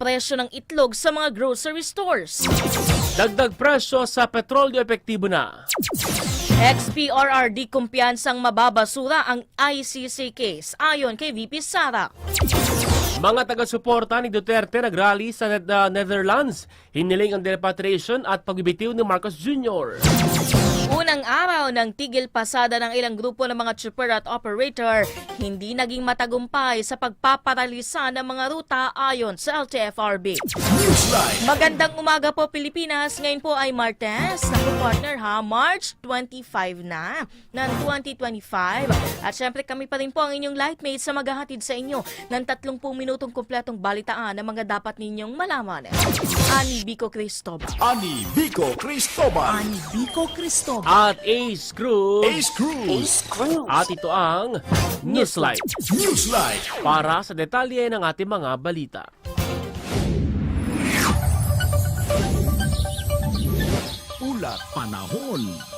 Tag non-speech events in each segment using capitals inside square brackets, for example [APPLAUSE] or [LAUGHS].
Presyo ng itlog sa mga grocery stores. Dagdag presyo sa petrolyo epektibo na. XPRRD kumpiyansang mababasura ang ICC case ayon kay VP Sara. Mga taga-suporta ni Duterte nagrally sa uh, Netherlands. Hiniling ang repatriation at pagbibitiw ni Marcos Jr. Unang araw ng tigil pasada ng ilang grupo ng mga chopper at operator, hindi naging matagumpay sa pagpaparalisa ng mga ruta ayon sa LTFRB. Magandang umaga po Pilipinas. Ngayon po ay Martes. Naku partner ha, March 25 na ng 2025. At syempre kami pa rin po ang inyong lightmates sa maghahatid sa inyo ng 30 minutong kumpletong balitaan na mga dapat ninyong malaman. Ani Bico Cristobal. Ani Vico Cristobal. Ani Bico Cristobal. At Ace Cruz. Ace Cruz. At ito ang Newslight Newsline. para sa detalye ng ating mga balita. Ulat panahon.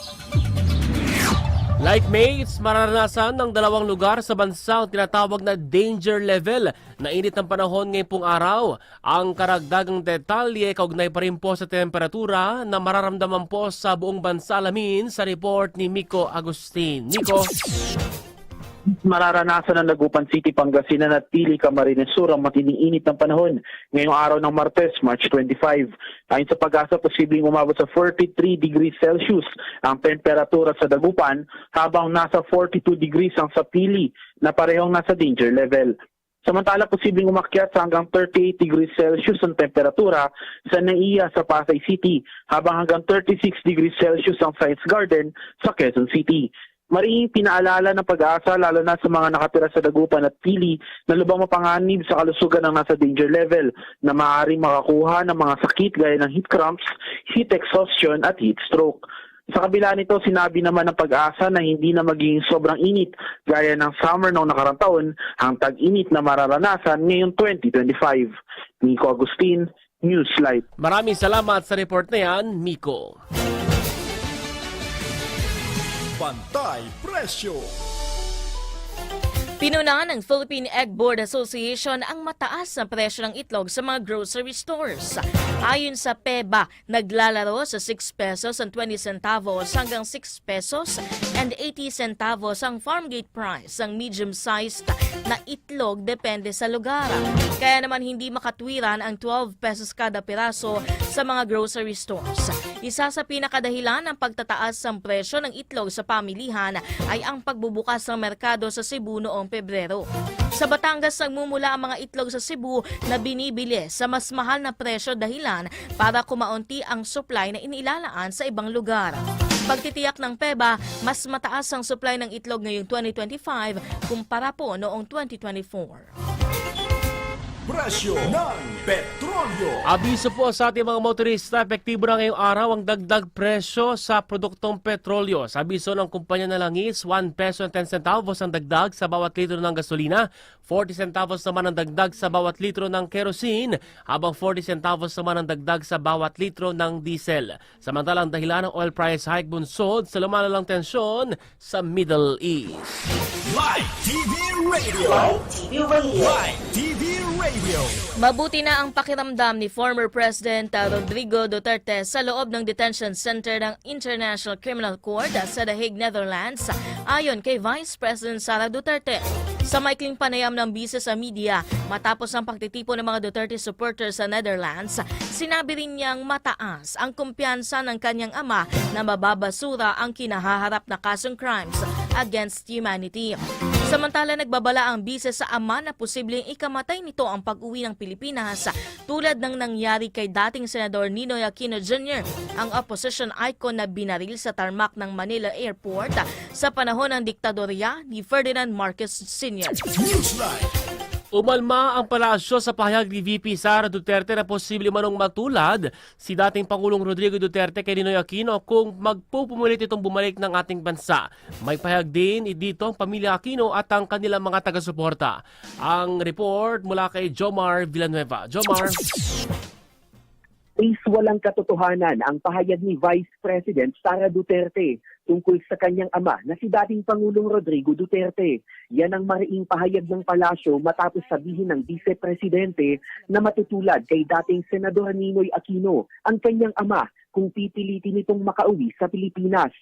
Lightmates, mararanasan ng dalawang lugar sa bansa ang tinatawag na danger level na init ng panahon ngayong pong araw. Ang karagdagang detalye kaugnay pa rin po sa temperatura na mararamdaman po sa buong bansa alamin sa report ni Miko Agustin. Miko, mararanasan ng Nagupan City, Pangasinan at Pili, Camarines Sur ang matinding init ng panahon ngayong araw ng Martes, March 25. Ayon sa pag-asa, posibleng umabot sa 43 degrees Celsius ang temperatura sa Dagupan habang nasa 42 degrees ang sa Pili na parehong nasa danger level. Samantala, posibleng umakyat sa hanggang 38 degrees Celsius ang temperatura sa Naiya sa Pasay City habang hanggang 36 degrees Celsius ang Science Garden sa Quezon City. Maring pinaalala ng pag-asa lalo na sa mga nakatira sa Dagupan at Pili na lubang mapanganib sa kalusugan ng nasa danger level na maaaring makakuha ng mga sakit gaya ng heat cramps, heat exhaustion at heat stroke. Sa kabila nito, sinabi naman ng pag-asa na hindi na magiging sobrang init gaya ng summer noong nakarang taon ang tag-init na mararanasan ngayong 2025. Nico Agustin, Newslight. maraming salamat sa report na yan, Miko. Pantay Presyo. Pinuna ng Philippine Egg Board Association ang mataas na presyo ng itlog sa mga grocery stores. Ayon sa PEBA, naglalaro sa 6 pesos and 20 centavos hanggang 6 pesos and 80 centavos ang farm gate price ng medium-sized na itlog depende sa lugar. Kaya naman hindi makatwiran ang 12 pesos kada piraso sa mga grocery stores. Isa sa pinakadahilan ng pagtataas ng presyo ng itlog sa pamilihan ay ang pagbubukas ng merkado sa Cebu noong Pebrero. Sa Batangas nagmumula ang mga itlog sa Cebu na binibili sa mas mahal na presyo dahilan para kumaunti ang supply na inilalaan sa ibang lugar. Pagtitiyak ng PEBA, mas mataas ang supply ng itlog ngayong 2025 kumpara po noong 2024. Presyo ng. Abiso po sa ating mga motorista, epektibo na ngayong araw ang dagdag presyo sa produktong petrolyo. Sa abiso ng kumpanya na langis, 1 peso and 10 centavos ang dagdag sa bawat litro ng gasolina, 40 centavos naman ang dagdag sa bawat litro ng kerosene, habang 40 centavos naman ang dagdag sa bawat litro ng diesel. Samantalang dahilan ng oil price hike bunsod sa lumalalang tensyon sa Middle East. Live TV Radio. Live TV Radio. Live TV Radio. Mabuti na ang pakiramdam ni former President Rodrigo Duterte sa loob ng detention center ng International Criminal Court sa The Hague, Netherlands, ayon kay Vice President Sara Duterte. Sa maikling panayam ng bisa sa media, matapos ang pagtitipo ng mga Duterte supporters sa Netherlands, sinabi rin niyang mataas ang kumpiyansa ng kanyang ama na mababasura ang kinahaharap na kasong crimes against humanity. Samantala nagbabala ang bisa sa ama na posibleng ikamatay nito ang pag-uwi ng Pilipinas tulad ng nangyari kay dating Senador Ninoy Aquino Jr., ang opposition icon na binaril sa tarmac ng Manila Airport sa panahon ng diktadorya ni Ferdinand Marcos Sr. Newsline. Umalma ang palasyo sa pahayag ni VP Sara Duterte na posible manong matulad si dating Pangulong Rodrigo Duterte kay Ninoy Aquino kung magpupumulit itong bumalik ng ating bansa. May pahayag din dito ang pamilya Aquino at ang kanilang mga taga-suporta. Ang report mula kay Jomar Villanueva. Jomar. is walang katotohanan ang pahayag ni Vice President Sara Duterte tungkol sa kanyang ama na si dating Pangulong Rodrigo Duterte. Yan ang mariing pahayag ng palasyo matapos sabihin ng Vice Presidente na matutulad kay dating Senador Ninoy Aquino ang kanyang ama kung pipilitin itong makauwi sa Pilipinas.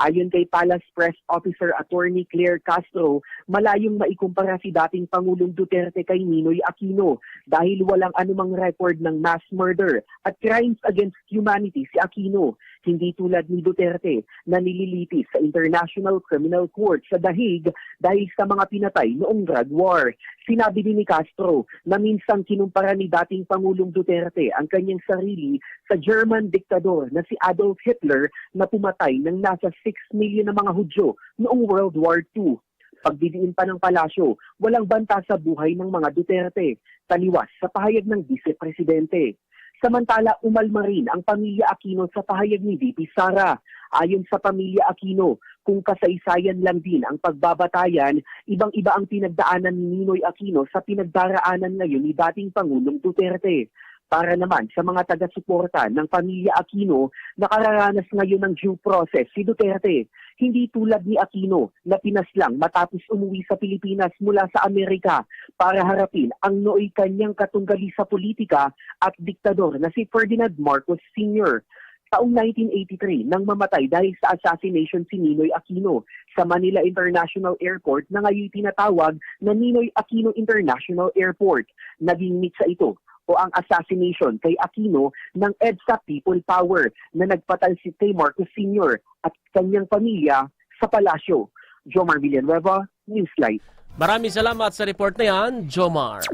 Ayon kay Palace Press Officer Attorney Claire Castro, malayong maikumpara si dating Pangulong Duterte kay Ninoy Aquino dahil walang anumang record ng mass murder at crimes against humanity si Aquino. Hindi tulad ni Duterte na nililitis sa International Criminal Court sa Dahig dahil sa mga pinatay noong drug war. Sinabi ni Castro na minsan kinumpara ni dating Pangulong Duterte ang kanyang sarili sa German diktador na si Adolf Hitler na pumatay ng nasa 6 million na mga Hudyo noong World War II. Pagdidiin pa ng palasyo, walang banta sa buhay ng mga Duterte, taliwas sa pahayag ng Vice Presidente. Samantala, umalma rin ang pamilya Aquino sa pahayag ni VP Sara. Ayon sa pamilya Aquino, kung kasaysayan lang din ang pagbabatayan, ibang-iba ang pinagdaanan ni Ninoy Aquino sa pinagdaraanan ngayon ni dating Pangulong Duterte. Para naman sa mga taga-suporta ng pamilya Aquino, nakararanas ngayon ng due process si Duterte. Hindi tulad ni Aquino na pinaslang matapos umuwi sa Pilipinas mula sa Amerika para harapin ang nooy kanyang katunggali sa politika at diktador na si Ferdinand Marcos Sr. Taong 1983 nang mamatay dahil sa assassination si Ninoy Aquino sa Manila International Airport na ngayon tinatawag na Ninoy Aquino International Airport. Naging mitsa ito o ang assassination kay Aquino ng EDSA People Power na nagpatalsik kay Marcos Sr. at kanyang pamilya sa palasyo. Jomar Villanueva, Newslight. Maraming salamat sa report na yan, Jomar.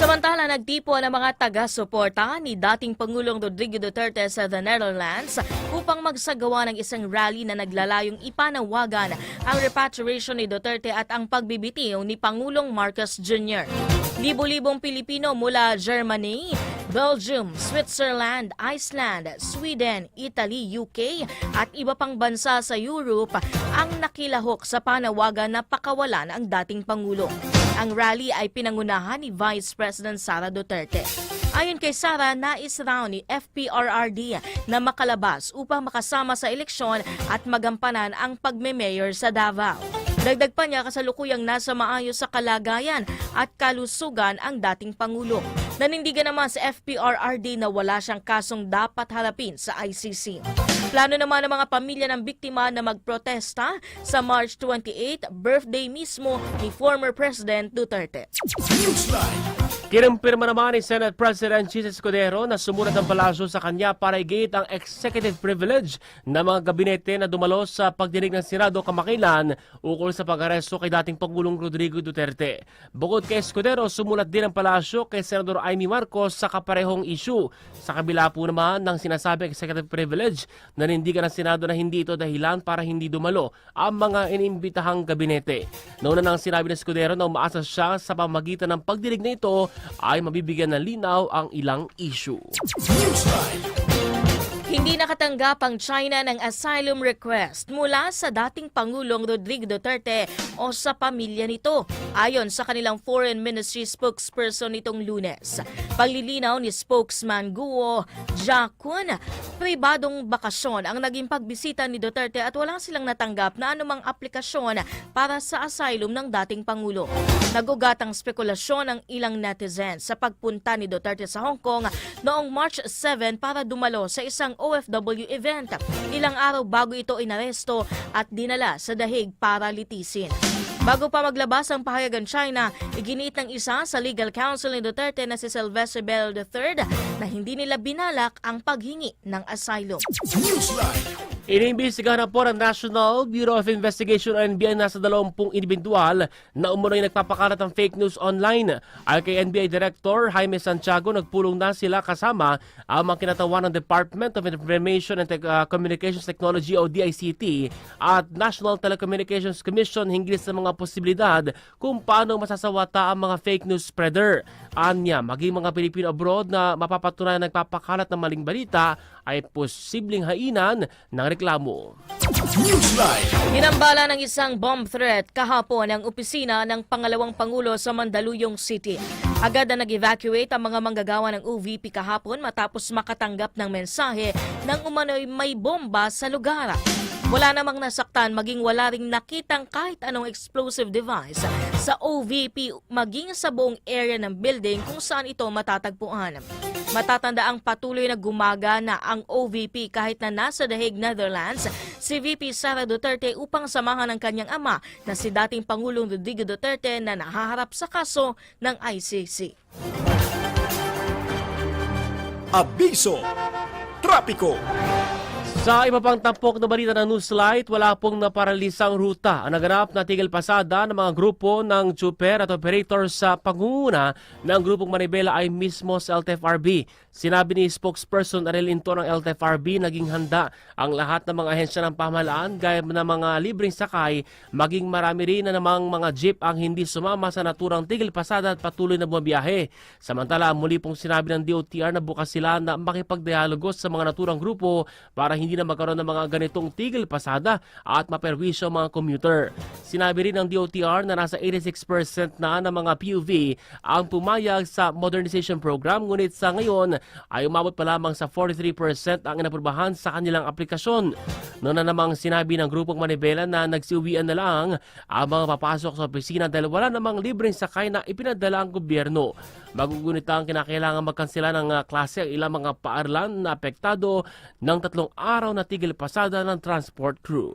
Samantala, nagtipo ang mga taga-suporta ni dating Pangulong Rodrigo Duterte sa the Netherlands upang magsagawa ng isang rally na naglalayong ipanawagan ang repatriation ni Duterte at ang pagbibitiw ni Pangulong Marcos Jr. Libo-libong Pilipino mula Germany, Belgium, Switzerland, Iceland, Sweden, Italy, UK at iba pang bansa sa Europe ang nakilahok sa panawagan na pakawalan ang dating Pangulo. Ang rally ay pinangunahan ni Vice President Sara Duterte. Ayon kay Sara, nais raw ni FPRRD na makalabas upang makasama sa eleksyon at magampanan ang pagme-mayor sa Davao. Dagdag pa niya kasalukuyang nasa maayos sa kalagayan at kalusugan ang dating Pangulo. Nanindigan naman sa FPRRD na wala siyang kasong dapat harapin sa ICC. Plano naman ng mga pamilya ng biktima na magprotesta sa March 28, birthday mismo ni former President Duterte. Kinumpirma naman ni Senate President Chis Escudero na sumunod ang palasyo sa kanya para igate ang executive privilege ng mga gabinete na dumalo sa pagdinig ng Senado kamakailan ukol sa pag-aresto kay dating Pangulong Rodrigo Duterte. Bukod kay Escudero, sumulat din ang palasyo kay Senador Amy Marcos sa kaparehong issue. Sa kabila po naman ng sinasabing executive privilege, nanindigan ng Senado na hindi ito dahilan para hindi dumalo ang mga inimbitahang gabinete. Nauna nang sinabi ng Escudero na umaasa siya sa pamagitan ng pagdinig na ito ay mabibigyan ng linaw ang ilang issue. Hindi nakatanggap ang China ng asylum request mula sa dating Pangulong Rodrigo Duterte o sa pamilya nito, ayon sa kanilang Foreign Ministry spokesperson nitong lunes. Paglilinaw ni spokesman Guo Jiakun, pribadong bakasyon ang naging pagbisita ni Duterte at wala silang natanggap na anumang aplikasyon para sa asylum ng dating Pangulo. Nagugatang spekulasyon ng ilang netizens sa pagpunta ni Duterte sa Hong Kong noong March 7 para dumalo sa isang OFW event. Ilang araw bago ito inaresto at dinala sa dahig para litisin. Bago pa maglabas ang pahayagan China, iginiit ng isa sa legal counsel ni Duterte na si Sylvester Bell III na hindi nila binalak ang paghingi ng asylum. Iniimbestigahan na po ng National Bureau of Investigation o NBI nasa 20 individual na umunoy nagpapakalat ng fake news online. Ay kay NBI Director Jaime Santiago, nagpulong na sila kasama ang mga kinatawan ng Department of Information and Tech- uh, Communications Technology o DICT at National Telecommunications Commission hinggil sa mga posibilidad kung paano masasawata ang mga fake news spreader. Anya, maging mga Pilipino abroad na mapapatunayan nagpapakalat ng maling balita ay posibleng hainan ng reklamo. Ginambala ng isang bomb threat kahapon ang opisina ng pangalawang pangulo sa Mandaluyong City. Agad na nag-evacuate ang mga manggagawa ng OVP kahapon matapos makatanggap ng mensahe ng umano'y may bomba sa lugar. Wala namang nasaktan maging wala ring nakitang kahit anong explosive device sa OVP maging sa buong area ng building kung saan ito matatagpuan. Matatanda ang patuloy na gumagana ang OVP kahit na nasa The Hague, Netherlands, si VP Sara Duterte upang samahan ang kanyang ama na si dating Pangulong Rodrigo Duterte na nahaharap sa kaso ng ICC. Abiso. Trapiko. Sa iba pang tampok na balita ng Newslight, wala pong naparalisang ruta ang naganap na tigil pasada ng mga grupo ng chuper at operator sa pangunguna ng grupong Manibela ay mismo sa LTFRB. Sinabi ni spokesperson Ariel Into ng LTFRB, naging handa ang lahat ng mga ahensya ng pamahalaan gaya ng mga libreng sakay, maging marami rin na namang mga jeep ang hindi sumama sa naturang tigil pasada at patuloy na bumabiyahe. Samantala, muli pong sinabi ng DOTR na bukas sila na makipagdialogo sa mga naturang grupo para hindi na magkaroon ng mga ganitong tigil pasada at maperwisyo ang mga commuter. Sinabi rin ng DOTR na nasa 86% na ng mga PUV ang pumayag sa modernization program ngunit sa ngayon ay umabot pa lamang sa 43% ang inaprubahan sa kanilang aplikasyon. Noon na namang sinabi ng grupong Manibela na nagsiuwian na lang ang mga papasok sa opisina dahil wala namang libreng sakay na ipinadala ang gobyerno. Magugunit ang kinakailangan magkansela ng uh, klase ang ilang mga paaralan na apektado ng tatlong araw na tigil pasada ng transport crew.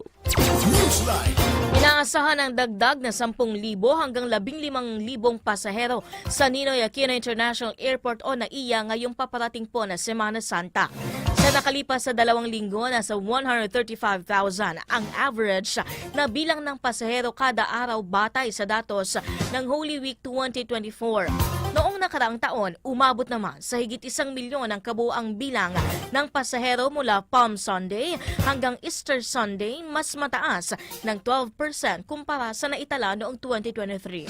Newsline. Inaasahan ang dagdag na 10,000 hanggang 15,000 pasahero sa Ninoy Aquino International Airport o NAIA ngayong paparating po na Semana Santa. Sa nakalipas sa dalawang linggo, nasa 135,000 ang average na bilang ng pasahero kada araw batay sa datos ng Holy Week 2024. Noong nakaraang taon, umabot naman sa higit isang milyon ang kabuang bilang ng pasahero mula Palm Sunday hanggang Easter Sunday, mas mataas ng 12% kumpara sa naitala noong 2023.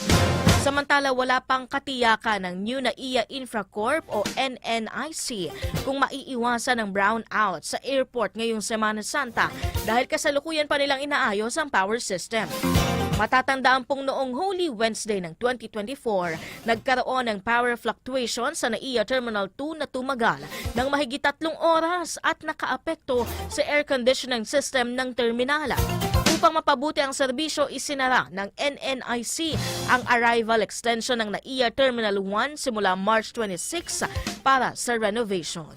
Samantala, wala pang katiyakan ng New NAIA Infracorp o NNIC kung maiiwasan ng brownout sa airport ngayong Semana Santa dahil kasalukuyan pa nilang inaayos ang power system. Matatandaan pong noong Holy Wednesday ng 2024, nagkaroon ng power fluctuation sa NAIA Terminal 2 na tumagal ng mahigit tatlong oras at nakaapekto sa air conditioning system ng terminala. Upang mapabuti ang serbisyo, isinara ng NNIC ang arrival extension ng NAIA Terminal 1 simula March 26 para sa renovation.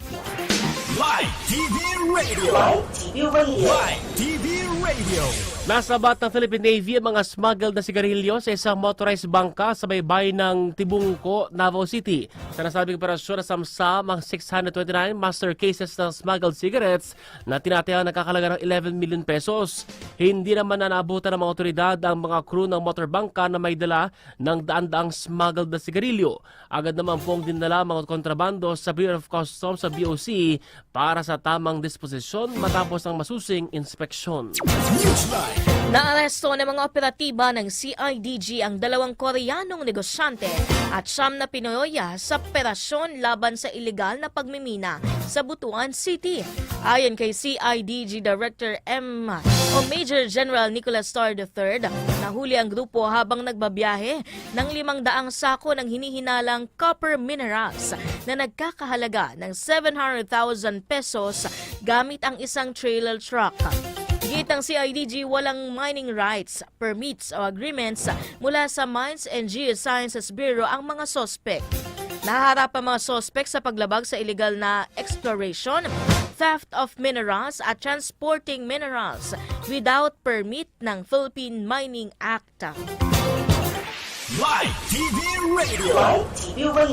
Live TV Radio. Live TV Radio. Nasabat ng Philippine Navy ang mga smuggled na sigarilyo sa isang motorized bangka sa baybay ng Tibungko, Davao City. Sa nasabing operasyon na samsam ang 629 master cases ng smuggled cigarettes na tinatayang nakakalaga ng 11 million pesos. Hindi naman na naabutan ng mga otoridad ang mga crew ng motorbangka na may dala ng daan-daang smuggled na sigarilyo. Agad naman pong dinala mga kontrabando sa Bureau of Customs sa BOC para sa tamang disposisyon matapos ang masusing inspeksyon. Newsline. Naaresto ng mga operatiba ng CIDG ang dalawang Koreanong negosyante at siyam na Pinoya sa operasyon laban sa ilegal na pagmimina sa Butuan City. Ayon kay CIDG Director M o Major General Nicholas Starr III, nahuli ang grupo habang nagbabiyahe ng limang daang sako ng hinihinalang copper minerals na nagkakahalaga ng 700,000 pesos gamit ang isang trailer truck. Gitang CIDG walang mining rights, permits o agreements mula sa Mines and Geosciences Bureau ang mga sospek. Naharap ang mga sospek sa paglabag sa illegal na exploration, theft of minerals at transporting minerals without permit ng Philippine Mining Act. Live TV Radio.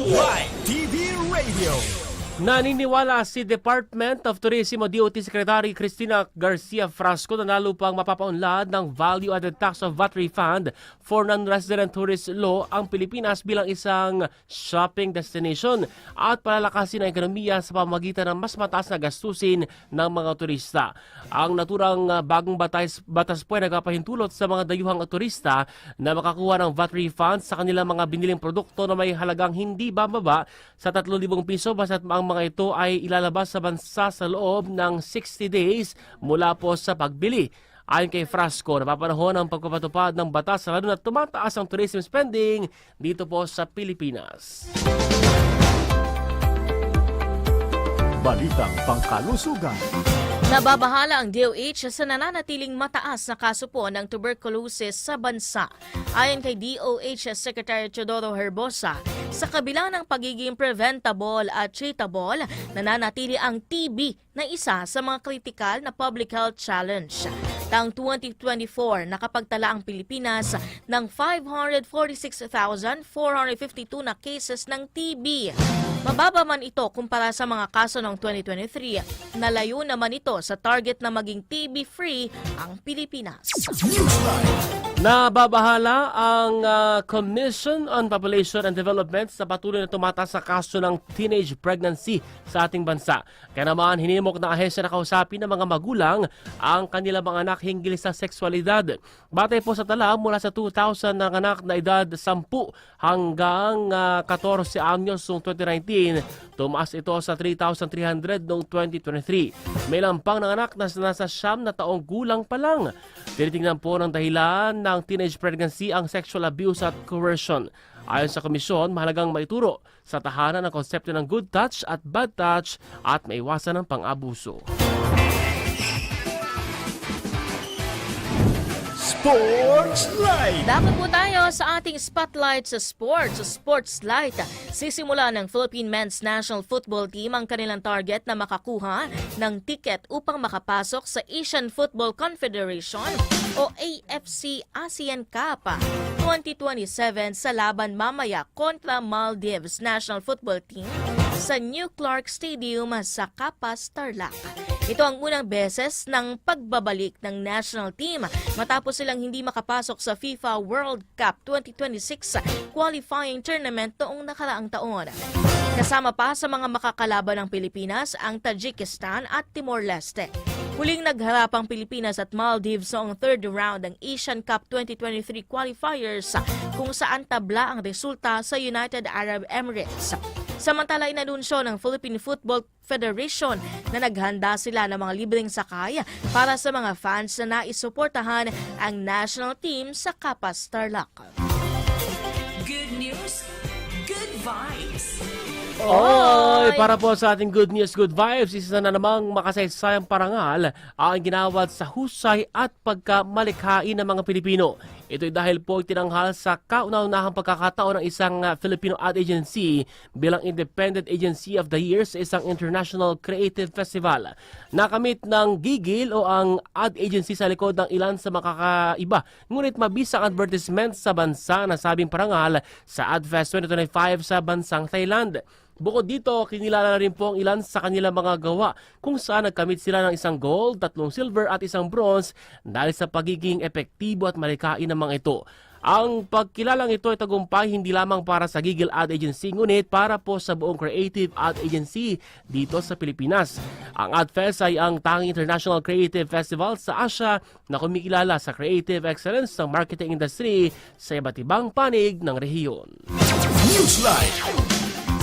Live TV Radio. Naniniwala si Department of Tourism o DOT Secretary Cristina Garcia Frasco na lalo pang mapapaunlad ng Value Added Tax of VAT refund for non-resident tourist law ang Pilipinas bilang isang shopping destination at palalakasin ang ekonomiya sa pamamagitan ng mas mataas na gastusin ng mga turista. Ang naturang uh, bagong batas, batas po ay nagpapahintulot sa mga dayuhang turista na makakuha ng VAT refund sa kanilang mga biniling produkto na may halagang hindi bababa sa 3,000 piso basta't ang mga ito ay ilalabas sa bansa sa loob ng 60 days mula po sa pagbili. Ayon kay Frasco, napapanahon ang pagpapatupad ng batas lalo na tumataas ang tourism spending dito po sa Pilipinas. Balitang pangkalusugan. Nababahala ang DOH sa nananatiling mataas na kaso po ng tuberculosis sa bansa. Ayon kay DOH Secretary Teodoro Herbosa, sa kabila ng pagiging preventable at treatable, nananatili ang TB na isa sa mga kritikal na public health challenge. Taong 2024, nakapagtala ang Pilipinas ng 546,452 na cases ng TB. Mababa man ito kumpara sa mga kaso noong 2023, nalayo naman ito sa target na maging TB-free ang Pilipinas. Nababahala ang ah, Commission on Population and Development sa patuloy na tumataas sa kaso ng teenage pregnancy sa ating bansa. Kaya naman, hinimok ng ahensya na kausapin ng mga magulang ang kanilang mga anak hinggil sa sexualidad. Batay po sa tala, mula sa 2,000 ng anak na edad 10 hanggang ah, 14 anyos noong 2019, tumaas ito sa 3,300 noong 2023. May lampang ng anak na nasa siyam na taong gulang pa lang. Tinitingnan po ng dahilan ng teenage pregnancy ang sexual abuse at coercion. Ayon sa komisyon, mahalagang maituro sa tahanan ang konsepto ng good touch at bad touch at maiwasan ng pang-abuso. Sports Live. Dapat po tayo sa ating spotlight sa sports. Sa Sports Light, sisimula ng Philippine Men's National Football Team ang kanilang target na makakuha ng ticket upang makapasok sa Asian Football Confederation o AFC ASEAN Cup 2027 sa laban mamaya kontra Maldives National Football Team sa New Clark Stadium sa Kapas, Tarlac. Ito ang unang beses ng pagbabalik ng national team matapos silang hindi makapasok sa FIFA World Cup 2026 qualifying tournament noong nakaraang taon. Kasama pa sa mga makakalaban ng Pilipinas ang Tajikistan at Timor-Leste. Huling nagharap ang Pilipinas at Maldives noong third round ng Asian Cup 2023 qualifiers kung saan tabla ang resulta sa United Arab Emirates. Samantala inanunsyo ng Philippine Football Federation na naghanda sila ng mga libreng sakay para sa mga fans na naisuportahan ang national team sa Kapas Tarlac. Good news, good vibes. Oy, para po sa ating good news, good vibes, isa na namang makasaysayang parangal ang ginawad sa husay at pagkamalikhain ng mga Pilipino. Ito'y dahil po tinanghal sa kauna-unahang pagkakataon ng isang uh, Filipino ad agency bilang Independent Agency of the Year sa isang International Creative Festival. Nakamit ng gigil o ang ad agency sa likod ng ilan sa makakaiba, ngunit mabisang advertisement sa bansa na sabing parangal sa AdFest 2025 sa bansang Thailand. Bukod dito, kinilala na rin po ang ilan sa kanilang mga gawa kung saan nagkamit sila ng isang gold, tatlong silver at isang bronze dahil sa pagiging epektibo at malikain ng mga ito. Ang pagkilalang ito ay tagumpay hindi lamang para sa Giggle Ad Agency ngunit para po sa buong creative ad agency dito sa Pilipinas. Ang AdFest ay ang tanging international creative festival sa Asia na kumikilala sa creative excellence ng marketing industry sa iba't ibang panig ng rehiyon. Newsline.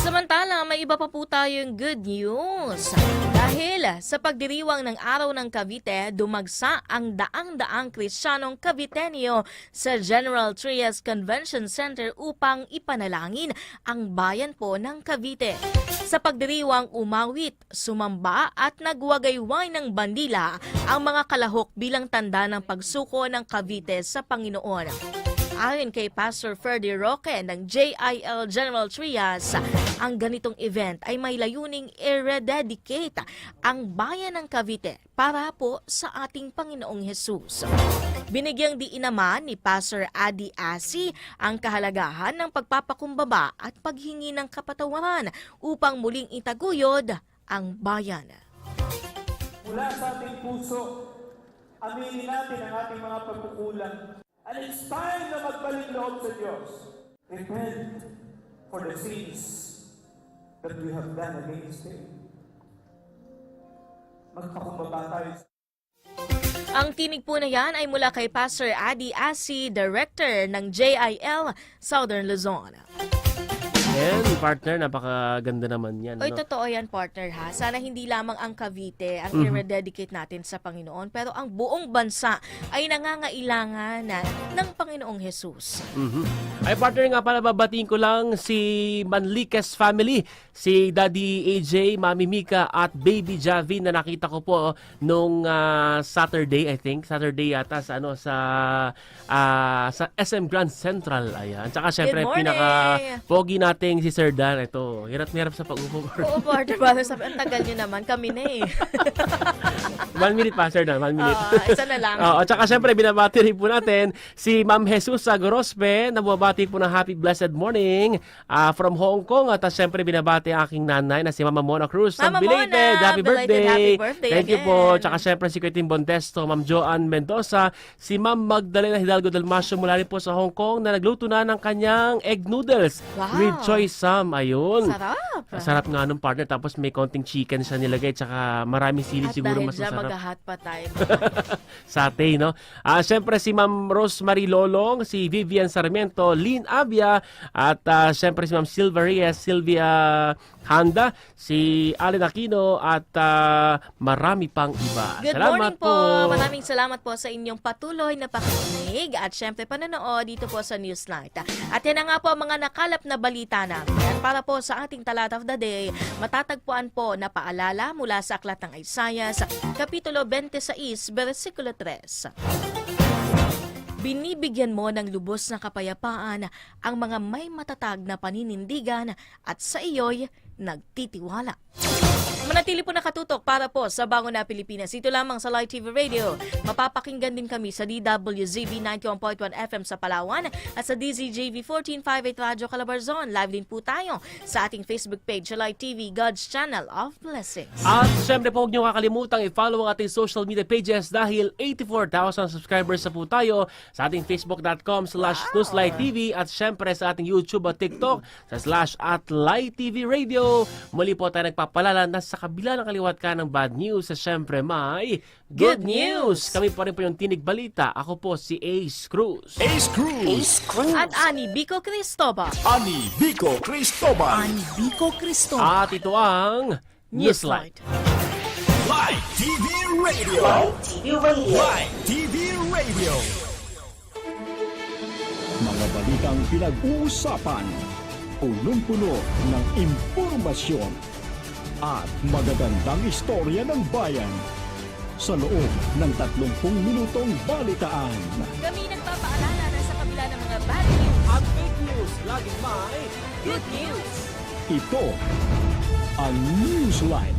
Samantala, may iba pa po tayong good news. Dahil sa pagdiriwang ng Araw ng Cavite, dumagsa ang daang-daang Kristiyanong Caviteño sa General Trias Convention Center upang ipanalangin ang bayan po ng Cavite. Sa pagdiriwang umawit, sumamba at nagwagayway ng bandila ang mga kalahok bilang tanda ng pagsuko ng Cavite sa Panginoon. Ayon kay Pastor Ferdy Roque ng JIL General Trias, ang ganitong event ay may layuning i-rededicate ang bayan ng Cavite para po sa ating Panginoong Hesus. Binigyang diin naman ni Pastor Adi Asi ang kahalagahan ng pagpapakumbaba at paghingi ng kapatawaran upang muling itaguyod ang bayan. Mula sa ating puso, aminin natin ang ating mga pagkukulang. And it's time na magbalik loob sa Diyos. Repent for the sins that we have done against Him. Magpakumbaba tayo Ang tinig po na yan ay mula kay Pastor Adi Asi, Director ng JIL Southern Luzon. Yan, partner, napakaganda naman yan. Oy, no? totoo yan, partner ha. Sana hindi lamang ang Cavite ang Mhm. i-rededicate natin sa Panginoon, pero ang buong bansa ay nangangailangan na ng Panginoong Jesus. Mhm. Ay partner nga pala babatiin ko lang si Manliques family, si Daddy AJ, Mami Mika at Baby Javi na nakita ko po nung ah, Saturday I think, Saturday yata sa ano sa ah, sa SM Grand Central ayan. Tsaka syempre morning! pinaka pogi nating si Sir Dan ito. Hirap na hirap sa pag-upo. [LAUGHS] Oo, partner, para sabi, ang tagal nyo naman, kami na eh. [LAUGHS] one minute pa Sir Dan, one minute. Oo, isa na lang. [LAUGHS] Oo, at saka syempre binabati rin po natin si Ma'am Jesus sa Gorospe na bumabati po ng happy blessed morning ah, from Hong Kong at uh, syempre binabati ang aking nanay na si Mama Mona Cruz. Mama belated, Mona, happy belated birthday. happy birthday Thank you again. po. Tsaka syempre si Quentin Bondesto, Ma'am Joanne Mendoza, si Ma'am Magdalena Hidalgo Dalmasio mula rin po sa Hong Kong na nagluto na ng kanyang egg noodles Wow. with choy sam. Ayun. Sarap. Sarap nga nung partner tapos may konting chicken siya nilagay tsaka maraming sili At siguro dahil mas masarap mag-hot pa tayo. [LAUGHS] sate, no? Ah, syempre si Ma'am Rosemary Lolong, si Vivian Sarmiento, Lynn Abia, at ah, syempre si Ma'am Silva Reyes, Sylvia Handa, si Allen Aquino, at ah, marami pang iba. Good salamat morning po. Maraming salamat po sa inyong patuloy na pakikinig at syempre panonood dito po sa Newsnight. At yan na nga po ang mga nakalap na balita namin. At para po sa ating talat of the day, matatagpuan po na paalala mula sa Aklat ng Isaiah sa Kapitulo 26, versikulo 3. Binibigyan mo ng lubos na kapayapaan ang mga may matatag na paninindigan at sa iyo'y nagtitiwala. Manatili po nakatutok para po sa Bangon na Pilipinas. Ito lamang sa Live TV Radio. Mapapakinggan din kami sa DWZB 91.1 FM sa Palawan at sa DZJV 1458 Radio Calabarzon. Live din po tayo sa ating Facebook page, Live TV, God's Channel of Blessings. At syempre po huwag niyo kakalimutang i-follow ang ating social media pages dahil 84,000 subscribers na po tayo sa ating facebook.com slash newslighttv at syempre sa ating YouTube at TikTok sa slash at Light TV Radio. Muli po tayo nagpapalala na sa kabila ng kaliwat ka ng bad news sa syempre may good, Good news! news. Kami pa rin po yung Tinig Balita. Ako po si Ace Cruz. Ace Cruz, At Ani Bico Cristobal. Ani Vico Cristobal, Vico Cristo. At ito ang Newslight. Live TV Radio, Live TV Radio. Mga balitang pinag-uusapan, punong-puno ng impormasyon at magagandang istorya ng bayan sa loob ng 30 minutong balitaan. Kami nagpapaalala na sa kabila ng mga bad news, At fake news, laging may good news. Ito ang Newsline.